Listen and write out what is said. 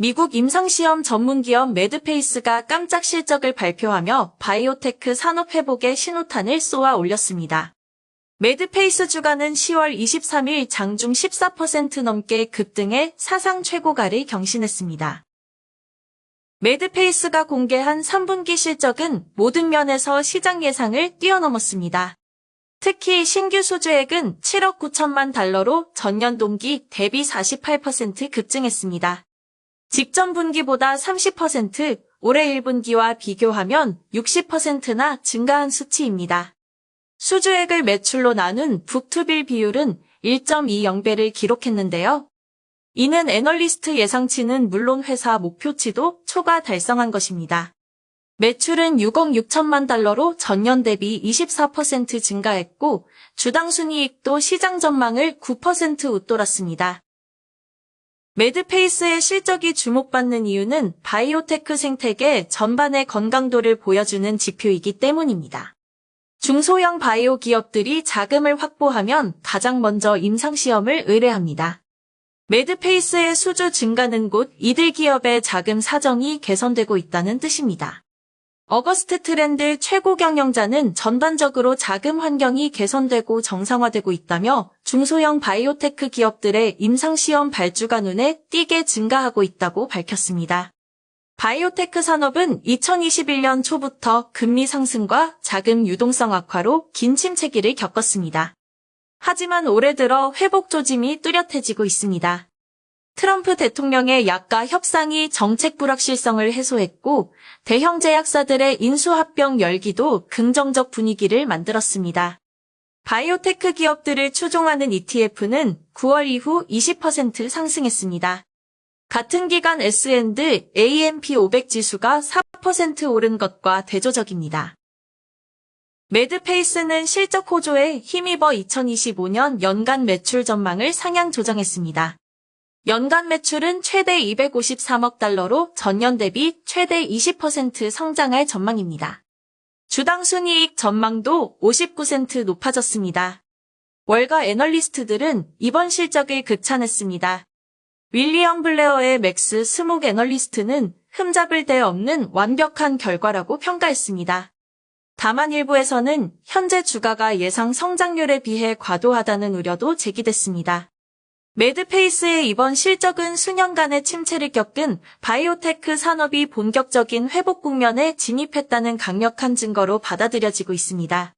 미국 임상시험 전문기업 매드페이스가 깜짝 실적을 발표하며 바이오테크 산업 회복에 신호탄을 쏘아 올렸습니다. 매드페이스 주가는 10월 23일 장중 14% 넘게 급등해 사상 최고가를 경신했습니다. 매드페이스가 공개한 3분기 실적은 모든 면에서 시장 예상을 뛰어넘었습니다. 특히 신규 수주액은 7억 9천만 달러로 전년 동기 대비 48% 급증했습니다. 직전 분기보다 30%, 올해 1분기와 비교하면 60%나 증가한 수치입니다. 수주액을 매출로 나눈 북투빌 비율은 1.20배를 기록했는데요. 이는 애널리스트 예상치는 물론 회사 목표치도 초과 달성한 것입니다. 매출은 6억 6천만 달러로 전년 대비 24% 증가했고 주당 순이익도 시장 전망을 9% 웃돌았습니다. 매드페이스의 실적이 주목받는 이유는 바이오테크 생태계 전반의 건강도를 보여주는 지표이기 때문입니다. 중소형 바이오 기업들이 자금을 확보하면 가장 먼저 임상시험을 의뢰합니다. 매드페이스의 수주 증가는 곧 이들 기업의 자금 사정이 개선되고 있다는 뜻입니다. 어거스트 트렌드 최고 경영자는 전반적으로 자금 환경이 개선되고 정상화되고 있다며 중소형 바이오테크 기업들의 임상시험 발주가 눈에 띄게 증가하고 있다고 밝혔습니다. 바이오테크 산업은 2021년 초부터 금리 상승과 자금 유동성 악화로 긴 침체기를 겪었습니다. 하지만 올해 들어 회복 조짐이 뚜렷해지고 있습니다. 트럼프 대통령의 약가 협상이 정책 불확실성을 해소했고 대형 제약사들의 인수합병 열기도 긍정적 분위기를 만들었습니다. 바이오테크 기업들을 추종하는 ETF는 9월 이후 20% 상승했습니다. 같은 기간 S&D AMP 500 지수가 4% 오른 것과 대조적입니다. 매드페이스는 실적 호조에 힘입어 2025년 연간 매출 전망을 상향 조정했습니다. 연간 매출은 최대 253억 달러로 전년 대비 최대 20% 성장할 전망입니다. 주당 순이익 전망도 59% 높아졌습니다. 월가 애널리스트들은 이번 실적을 극찬했습니다. 윌리엄 블레어의 맥스 스목 애널리스트는 흠잡을 데 없는 완벽한 결과라고 평가했습니다. 다만 일부에서는 현재 주가가 예상 성장률에 비해 과도하다는 우려도 제기됐습니다. 매드페이스의 이번 실적은 수년간의 침체를 겪은 바이오테크 산업이 본격적인 회복 국면에 진입했다는 강력한 증거로 받아들여지고 있습니다.